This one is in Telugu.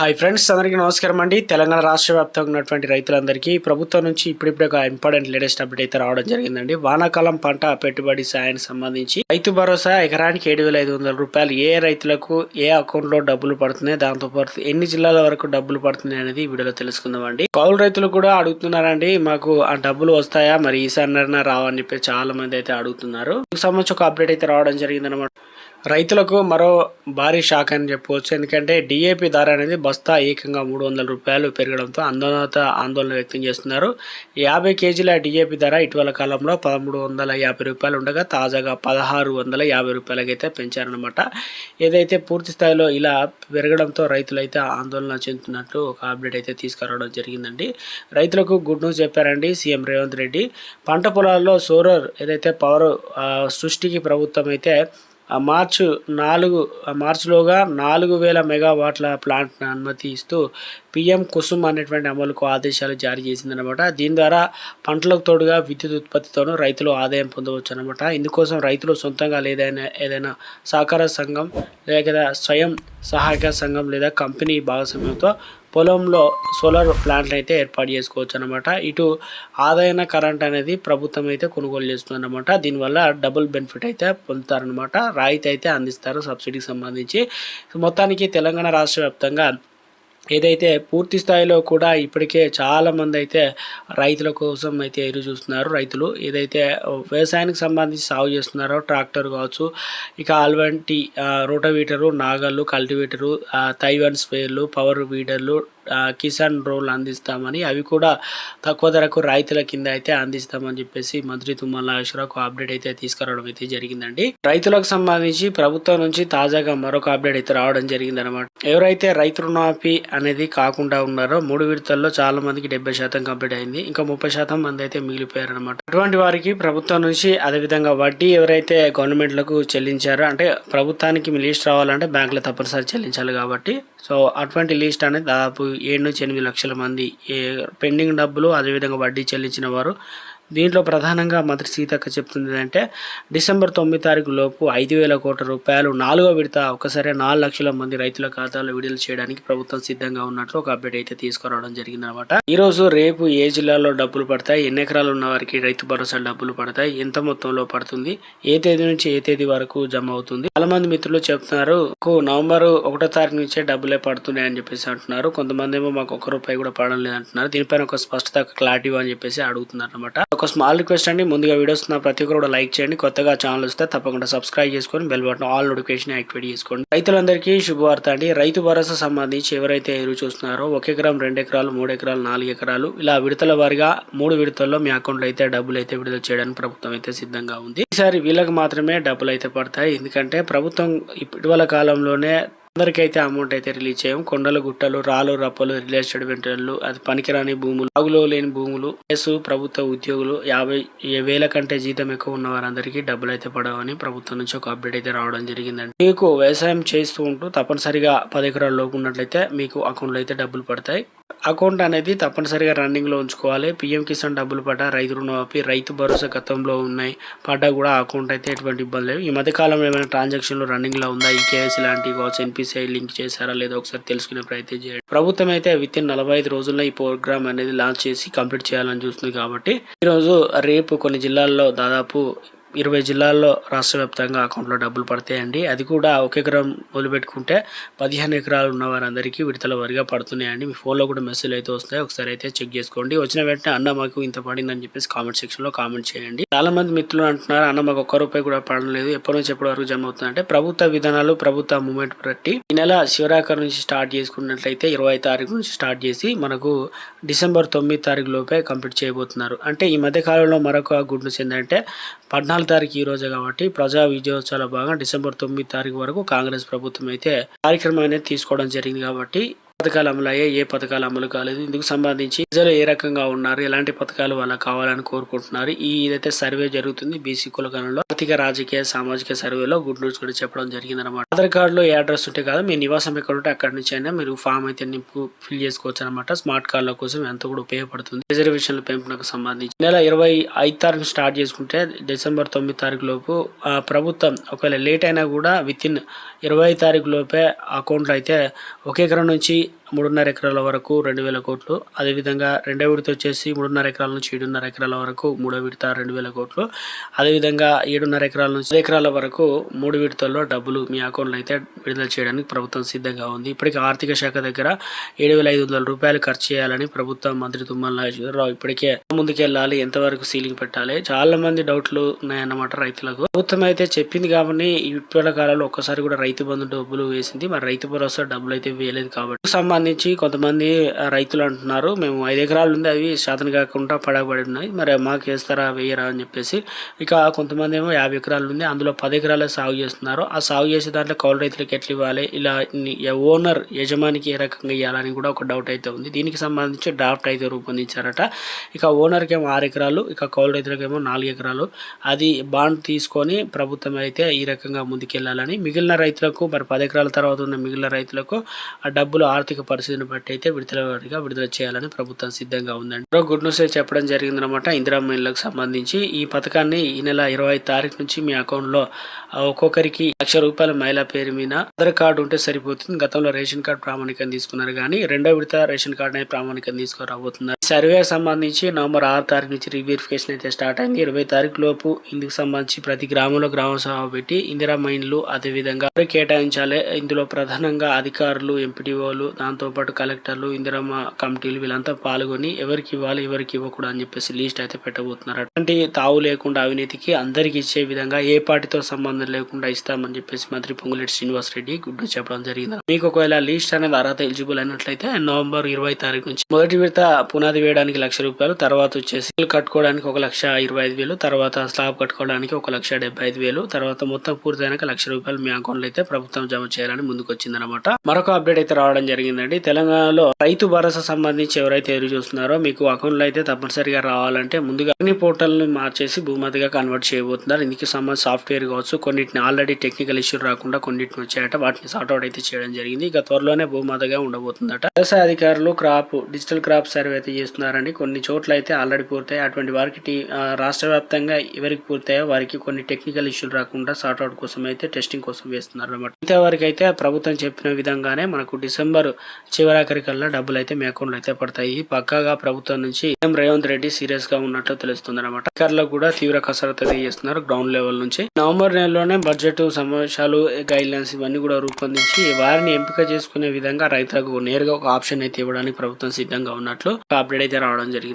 హాయ్ ఫ్రెండ్స్ అందరికీ నమస్కారం అండి. తెలంగాణ రాష్ట్ర వ్యాప్తంగా ఉన్నటువంటి రైతులందరికీ ప్రభుత్వం నుంచి ఇప్పుడిప్పుడే ఒక ఇంపార్టెంట్ లేటెస్ట్ అప్డేట్ అయితే రావడం జరిగిందండి. వానాకాలం పంట పెట్టుబడి సాయానికి సంబంధించి రైతు భరోసా ఎకరానికి ఏడు వేల ఐదు వందల రూపాయలు. ఏ రైతులకు ఏ అకౌంట్లో డబ్బులు పడుతున్నాయి దాంతోపాటు ఎన్ని జిల్లాల వరకు డబ్బులు పడుతున్నాయి అనేది వీడియోలో తెలుసుకుందామండి. కౌలు రైతులు కూడా అడుగుతున్నారండి మాకు ఆ డబ్బులు వస్తాయా? మరి ఈసారి రావని చెప్పి చాలా మంది అయితే అడుగుతున్నారు. సంబంధించి ఒక అప్డేట్ అయితే రావడం జరిగిందనమాట రైతులకు మరో భారీ షాక్ అని చెప్పవచ్చు. ఎందుకంటే డిఏపి ధర అనేది బస్తా ఏకంగా మూడు వందల రూపాయలు పెరగడంతో ఆందోళన ఆందోళన వ్యక్తం చేస్తున్నారు. యాభై కేజీల డిఏపి ధర ఇటీవల కాలంలో పదమూడు వందల యాభై రూపాయలు ఉండగా తాజాగా పదహారు వందల యాభై రూపాయలకైతే పెంచారనమాట ఏదైతే పూర్తి స్థాయిలో ఇలా పెరగడంతో రైతులైతే ఆందోళన చెందుతున్నట్లు ఒక అప్డేట్ అయితే తీసుకురావడం జరిగిందండి. రైతులకు గుడ్ న్యూస్ చెప్పారండి సీఎం రేవంత్ రెడ్డి. పంట పొలాల్లో సోలర్ ఏదైతే పవర్ సృష్టికి ప్రభుత్వం అయితే మార్చు నాలుగు మార్చిలోగా నాలుగు వేల మెగావాట్ల ప్లాంట్ను అనుమతి ఇస్తూ పిఎం కుసుమ్ అనేటువంటి అమలుకు ఆదేశాలు జారీ చేసిందనమాట దీని ద్వారా పంటలకు తోడుగా విద్యుత్ ఉత్పత్తితోనూ రైతులు ఆదాయం పొందవచ్చు అనమాట ఇందుకోసం రైతులు సొంతంగా లేదైనా ఏదైనా సహకార సంఘం లేదా స్వయం సహాయక సంఘం లేదా కంపెనీ భాగస్వామ్యంతో పొలంలో సోలార్ ప్లాంట్లు అయితే ఏర్పాటు చేసుకోవచ్చు అనమాట ఇటు ఆదాయన కరెంట్ అనేది ప్రభుత్వం అయితే కొనుగోలు చేస్తుంది అనమాట దీనివల్ల డబుల్ బెనిఫిట్ అయితే పొందుతారనమాట రాయితీ అయితే అందిస్తారు సబ్సిడీకి సంబంధించి. మొత్తానికి తెలంగాణ రాష్ట్ర వ్యాప్తంగా ఏదైతే పూర్తి స్థాయిలో కూడా ఇప్పటికే చాలా మంది అయితే రైతుల కోసం అయితే ఎదురు చూస్తున్నారు రైతులు. ఏదైతే వ్యవసాయానికి సంబంధించి సాగు చేస్తున్నారో ట్రాక్టర్ కావచ్చు ఇక అల్వంటి రోటవీటరు నాగళ్ళు కల్టివేటరు తైవాన్ స్పేర్లు పవర్ వీడర్లు కిసాన్ రోల్ అందిస్తామని అవి కూడా తక్కువ ధరకు రైతుల కింద అయితే అందిస్తామని చెప్పేసి మంత్రి తుమ్మల నాగేశ్వరరావు అప్డేట్ అయితే తీసుకురావడం అయితే జరిగిందండి. రైతులకు సంబంధించి ప్రభుత్వం నుంచి తాజాగా మరొక అప్డేట్ అయితే రావడం జరిగింది అనమాట ఎవరైతే రైతు రుణమాఫీ అనేది కాకుండా ఉన్నారో మూడు విడతల్లో చాలా మందికి డెబ్బై శాతం కంప్లీట్ అయింది. ఇంకా ముప్పై శాతం మంది అయితే మిగిలిపోయారు అనమాట అటువంటి వారికి ప్రభుత్వం నుంచి అదేవిధంగా వడ్డీ ఎవరైతే గవర్నమెంట్లకు చెల్లించారో అంటే ప్రభుత్వానికి మీ లిస్ట్ రావాలంటే బ్యాంకులో తప్పనిసరి చెల్లించాలి కాబట్టి సో అటువంటి లిస్ట్ అనేది దాదాపు ఏడు నుంచి ఎనిమిది లక్షల మంది ఏ పెండింగ్ డబ్బులు అదేవిధంగా వడ్డీ చెల్లించిన వారు దీంట్లో ప్రధానంగా మంత్రి సీతక్క చెప్తుంది అంటే డిసెంబర్ తొమ్మిది తారీఖు లోపు ఐదు వేల కోట్ల రూపాయలు నాలుగో విడత ఒకసారి నాలుగు లక్షల మంది రైతుల ఖాతాలో విడుదల చేయడానికి ప్రభుత్వం సిద్ధంగా ఉన్నట్లు ఒక అప్డేట్ అయితే తీసుకురావడం జరిగిందనమాట ఈ రోజు రేపు ఏ జిల్లాలో డబ్బులు పడతాయి ఎన్ని ఎకరాలు ఉన్న వారికి రైతు భరోసా డబ్బులు పడతాయి ఎంత మొత్తంలో పడుతుంది ఏ తేదీ నుంచి ఏ తేదీ వరకు జమ అవుతుంది? చాలా మంది మిత్రులు చెప్తున్నారు నవంబర్ ఒకటో తారీఖు నుంచే డబ్బులే పడుతున్నాయి అని చెప్పేసి అంటున్నారు. కొంతమంది ఏమో మాకు ఒక్క రూపాయి కూడా పడడం లేదు అంటున్నారు దీనిపైన ఒక స్పష్టత క్లారిటీ అని చెప్పేసి అడుగుతున్నారు అనమాట ఒక స్మాల్ రిక్వెస్ట్ అండి. ముందుగా వీడియోస్ ఉన్న ప్రతి ఒక్కరు కూడా లైక్ చేయండి. కొత్తగా ఛానల్ వస్తే తప్పకుండా సబ్స్క్రైబ్ చేసుకొని bell button all notification activate చేసుకోండి. రైతులందరికీ శుభవార్త అండి. రైతు భరోసా సంబంధించి ఎవరైతే ఎదురు చూస్తున్నారో ఒక ఎకరం రెండు ఎకరాలు మూడు ఎకరాలు నాలుగు ఎకరాలు ఇలా విడతల వారిగా మూడు విడతల్లో మీ అకౌంట్లో అయితే డబ్బులు అయితే విడుదల చేయడానికి ప్రభుత్వం అయితే సిద్ధంగా ఉంది. ఈసారి వీళ్ళకి మాత్రమే డబ్బులు అయితే పడతాయి. ఎందుకంటే ప్రభుత్వం ఇటీవల కాలంలోనే అందరికైతే అమౌంట్ అయితే రిలీజ్ చేయం. కొండలు గుట్టలు రాళ్ళు రప్పలు రియల్ ఎస్టేట్ వెంటర్లు అది పనికిరాని భూములు సాగులో లేని భూములు కేసు ప్రభుత్వ ఉద్యోగులు యాభై వేల కంటే జీతం ఎక్కువ ఉన్న వారందరికీ డబ్బులు అయితే పడవని ప్రభుత్వం నుంచి ఒక అప్డేట్ అయితే రావడం జరిగిందండి. మీకు వ్యవసాయం చేస్తూ ఉంటూ తప్పనిసరిగా పది ఎకరాల లోపు ఉన్నట్లయితే మీకు అకౌంట్లో అయితే డబ్బులు పడతాయి. అకౌంట్ అనేది తప్పనిసరిగా రన్నింగ్లో ఉంచుకోవాలి. పిఎం కిసాన్ డబ్బులు పడ్డ రైతు రుణమాఫీ రైతు భరోసా గతంలో ఉన్నాయి. పడ్డా కూడా అకౌంట్ అయితే ఎటువంటి ఇబ్బంది లేవు ఈ మధ్యకాలంలో ఏమైనా ట్రాన్సాక్షన్లు రన్నింగ్లో ఉందా? ఈ కేఎస్ లాంటివి కావచ్చు ఎన్పిసిఐ లింక్ చేశారా లేదా ఒకసారి తెలుసుకునే ప్రయత్నం చేయండి. ప్రభుత్వం అయితే విత్ ఇన్ నలభై ఐదు రోజుల్లో ఈ ప్రోగ్రామ్ అనేది లాంచ్ చేసి కంప్లీట్ చేయాలని చూస్తుంది కాబట్టి ఈరోజు రేపు కొన్ని జిల్లాల్లో దాదాపు ఇరవై జిల్లాల్లో రాష్ట్ర వ్యాప్తంగా అకౌంట్లో డబ్బులు పడతాయండి. అది కూడా ఒక ఎకరం మొదలుపెట్టుకుంటే పదిహేను ఎకరాలు ఉన్న వారందరికీ విడతల వారిగా పడుతున్నాయండి. మీ ఫోన్లో కూడా మెసేజ్ అయితే వస్తాయి ఒకసారి అయితే చెక్ చేసుకోండి. వచ్చిన వెంటనే అన్న మాకు ఇంత పడిందని చెప్పేసి కామెంట్ సెక్షన్లో కామెంట్ చేయండి. చాలా మంది మిత్రులు అంటున్నారు అన్న మాకు ఒక్క రూపాయి కూడా పడడం లేదు ఎప్పటి నుంచి ఎప్పటి వరకు జమ అవుతుందంటే ప్రభుత్వ విధానాలు ప్రభుత్వ మూమెంట్ బట్టి ఈ నెల శివరాకర్ నుంచి స్టార్ట్ చేసుకున్నట్లయితే ఇరవై తారీఖు నుంచి స్టార్ట్ చేసి మనకు డిసెంబర్ తొమ్మిది తారీఖు లోపే కంప్లీట్ చేయబోతున్నారు. అంటే ఈ మధ్య కాలంలో మరొక గుడ్ న్యూస్ ఏంటంటే పద్నాలుగు తారీఖు ఈ రోజే కాబట్టి ప్రజా విజయోత్సవాల భాగంగా డిసెంబర్ తొమ్మిది తారీఖు వరకు కాంగ్రెస్ ప్రభుత్వం అయితే కార్యక్రమం అనేది తీసుకోవడం జరిగింది కాబట్టి పథకాలు అమలు అయ్యాయి. ఏ పథకాలు అమలు కాలేదు. ఇందుకు సంబంధించి ప్రజలు ఏ రకంగా ఉన్నారు? ఎలాంటి పథకాలు వాళ్ళకి కావాలని కోరుకుంటున్నారు? ఈ ఇదైతే సర్వే జరుగుతుంది బీసీ కులగణంలో ఆర్థిక రాజకీయ సామాజిక సర్వేలో గుడ్ న్యూస్ కూడా చెప్పడం జరిగింది ఆధార్ కార్డులో ఏ అడ్రస్ ఉంటే కాదు మీ నివాసం ఎక్కడ ఉంటే అక్కడి నుంచి అయినా మీరు ఫామ్ అయితే నింపు ఫిల్ చేసుకోవచ్చు అనమాట స్మార్ట్ కార్డుల కోసం ఎంతో కూడా ఉపయోగపడుతుంది. రిజర్వేషన్ల పెంపునకు సంబంధించి. నెల ఇరవై ఐదు తారీఖు స్టార్ట్ చేసుకుంటే డిసెంబర్ తొమ్మిది తారీఖు లోపు ఆ, ప్రభుత్వం ఒకవేళ లేట్ అయినా కూడా విత్ ఇన్ ఇరవై తారీఖు లోపే అకౌంట్లో అయితే ఒక ఎకరం నుంచి మూడున్నర ఎకరాల వరకు రెండు వేల కోట్లు. అదేవిధంగా రెండో విడత వచ్చేసి మూడున్నర ఎకరాల నుంచి ఏడున్నర ఎకరాల వరకు మూడో విడత రెండు వేల కోట్లు. అదేవిధంగా ఏడున్నర ఎకరాల నుంచి ఎకరాల వరకు మూడు విడతల్లో డబ్బులు మీ అకౌంట్లో అయితే విడుదల చేయడానికి ప్రభుత్వం సిద్ధంగా ఉంది. ఇప్పటికీ ఆర్థిక శాఖ దగ్గర ఏడు వేల ఐదు వందల రూపాయలు ఖర్చు చేయాలని ప్రభుత్వం మంత్రి తుమ్మల నాగేశ్వరరావు ఇప్పటికే ముందుకెళ్ళాలి. ఎంతవరకు సీలింగ్ పెట్టాలి? చాలా మంది డౌట్లు ఉన్నాయన్నమాట రైతులకు. ప్రభుత్వం అయితే చెప్పింది కాబట్టి ఇప్పటి కాలంలో ఒక్కసారి కూడా రైతు బంధు డబ్బులు వేసింది. మరి రైతు భరోసా డబ్బులు అయితే వేయలేదు కాబట్టి. సంబంధించి కొంతమంది రైతులు అంటున్నారు మేము ఐదు ఎకరాలు ఉంది అవి శాతం కాకుండా పడబడి ఉన్నాయి మరి మాకు వేస్తారా వేయరా? అని చెప్పేసి. ఇక కొంతమంది ఏమో యాభై ఎకరాలు ఉంది అందులో పది ఎకరాలే సాగు చేస్తున్నారు. ఆ సాగు చేసే దాంట్లో కౌలు రైతులకు ఎట్లా ఇవ్వాలి? ఇలా ఓనర్ యజమానికి ఏ రకంగా ఇవ్వాలని కూడా ఒక డౌట్ అయితే ఉంది. దీనికి సంబంధించి డ్రాఫ్ట్ అయితే రూపొందించారట. ఇక ఓనర్కి ఏమో ఆరు ఎకరాలు ఇక కౌలు రైతులకేమో నాలుగు ఎకరాలు. అది బాండ్ తీసుకొని ప్రభుత్వం అయితే ఈ రకంగా ముందుకెళ్ళాలని. మిగిలిన రైతులకు మరి పది ఎకరాల తర్వాత ఉన్న మిగిలిన రైతులకు ఆ డబ్బులు ఆర్థిక పరిస్థితిని బట్టి అయితే విడుదలగా విడుదల చేయాలని ప్రభుత్వం సిద్ధంగా ఉందండి. మరో గుడ్ న్యూస్ చెప్పడం జరిగిందనమాట ఇందిరా ఇళ్ళకు సంబంధించి ఈ పథకాన్ని ఈ నెల ఇరవై తారీఖు నుంచి మీ అకౌంట్లో ఒక్కొక్కరికి లక్ష రూపాయల మహిళ పేరు మీద ఆధార్ కార్డు ఉంటే సరిపోతుంది. గతంలో రేషన్ కార్డు ప్రామాణికం తీసుకున్నారు కానీ రెండో విడత రేషన్ కార్డు అనేది ప్రామాణికం తీసుకురాబోతున్నారు. సర్వే సంబంధించి నవంబర్ ఆరు తారీఖు నుంచి రీవెరిఫికేషన్ అయితే స్టార్ట్ అయింది. ఇరవై తారీఖు లోపు ఇందుకు సంబంధించి ప్రతి గ్రామంలో గ్రామ సభ పెట్టి ఇందిరా మైన్లు అదేవిధంగా కేటాయించాలి. ఇందులో ప్రధానంగా అధికారులు ఎంపీటీఓలు దాంతోపాటు కలెక్టర్లు ఇందిరమ్మ కమిటీలు వీళ్ళంతా పాల్గొని ఎవరికి ఇవ్వాలి ఎవరికి ఇవ్వకూడదు అని చెప్పేసి లిస్ట్ అయితే పెట్టబోతున్నారు. అటువంటి తావు లేకుండా అవినీతికి అందరికి ఇచ్చే విధంగా ఏ పార్టీతో సంబంధం లేకుండా ఇస్తామని చెప్పేసి మంత్రి పొంగులేటి శ్రీనివాస్ రెడ్డి గుడ్డు చెప్పడం జరిగింది. మీకు ఒకవేళ లిస్ట్ అనేది అర్హత ఎలిజిబుల్ అయినట్లయితే నవంబర్ ఇరవై తారీఖు నుంచి మొదటి విడత పునాది వేయడానికి లక్ష రూపాయలు తర్వాత వచ్చేసి కట్టుకోవడానికి ఒక లక్ష ఇరవై ఐదు వేలు తర్వాత స్లాబ్ కట్టుకోవడానికి ఒక లక్ష డెబ్బై ఐదు వేలు తర్వాత మొత్తం పూర్తయినాక లక్ష రూపాయలు మీ అకౌంట్లో అయితే ప్రభుత్వం జమ చేయాలని ముందుకు వచ్చిందనమాట మరొక అప్డేట్ అయితే రావడం జరిగింది జరిగిందండి తెలంగాణలో రైతు భరోసా సంబంధించి ఎవరైతే ఎదురు చూస్తున్నారో మీకు అకౌంట్లో అయితే తప్పనిసరిగా రావాలంటే ముందుగా అన్ని పోర్టల్ని మార్చేసి భూమతిగా కన్వర్ట్ చేయబోతున్నారు. ఇందుకు సంబంధించి సాఫ్ట్వేర్ కావచ్చు కొన్నిటిని ఆల్రెడీ టెక్నికల్ ఇష్యూ రాకుండా కొన్నిటిని వచ్చాయట వాటిని సార్ట్అవుట్ అయితే చేయడం జరిగింది. ఇక త్వరలోనే భూమాతగా ఉండబోతుందట. వ్యవసాయ అధికారులు క్రాప్ డిజిటల్ క్రాప్ సర్వే అయితే చేస్తున్నారండి. కొన్ని చోట్ల అయితే ఆల్రెడీ పూర్తయి అటువంటి వారికి రాష్ట్ర వ్యాప్తంగా ఎవరికి పూర్తయ్యో వారికి కొన్ని టెక్నికల్ ఇష్యూలు రాకుండా సార్ట్అవుట్ కోసం అయితే టెస్టింగ్ కోసం వేస్తున్నారు అనమాట మిగతా వారికి అయితే ప్రభుత్వం చెప్పిన విధంగానే మనకు డిసెంబర్ చివరాఖరికల్లా డబ్బులు అయితే మీ అకౌంట్లో అయితే పడతాయి. పక్కాగా ప్రభుత్వం నుంచి సీఎం రేవంత్ రెడ్డి సీరియస్గా ఉన్నట్లు తెలుస్తుంది అనమాట అధికారులు కూడా తీవ్ర కసరత్తు అయితే చేస్తున్నారు గ్రౌండ్ లెవెల్ నుంచి. నవంబర్ నెలలోనే బడ్జెట్ సమావేశాలు గైడ్ లైన్స్ ఇవన్నీ కూడా రూపొందించి వారిని ఎంపిక చేసుకునే విధంగా రైతులకు నేరుగా ఒక ఆప్షన్ అయితే ఇవ్వడానికి ప్రభుత్వం సిద్ధంగా ఉన్నట్లు అప్డేట్ అయితే రావడం జరిగింది.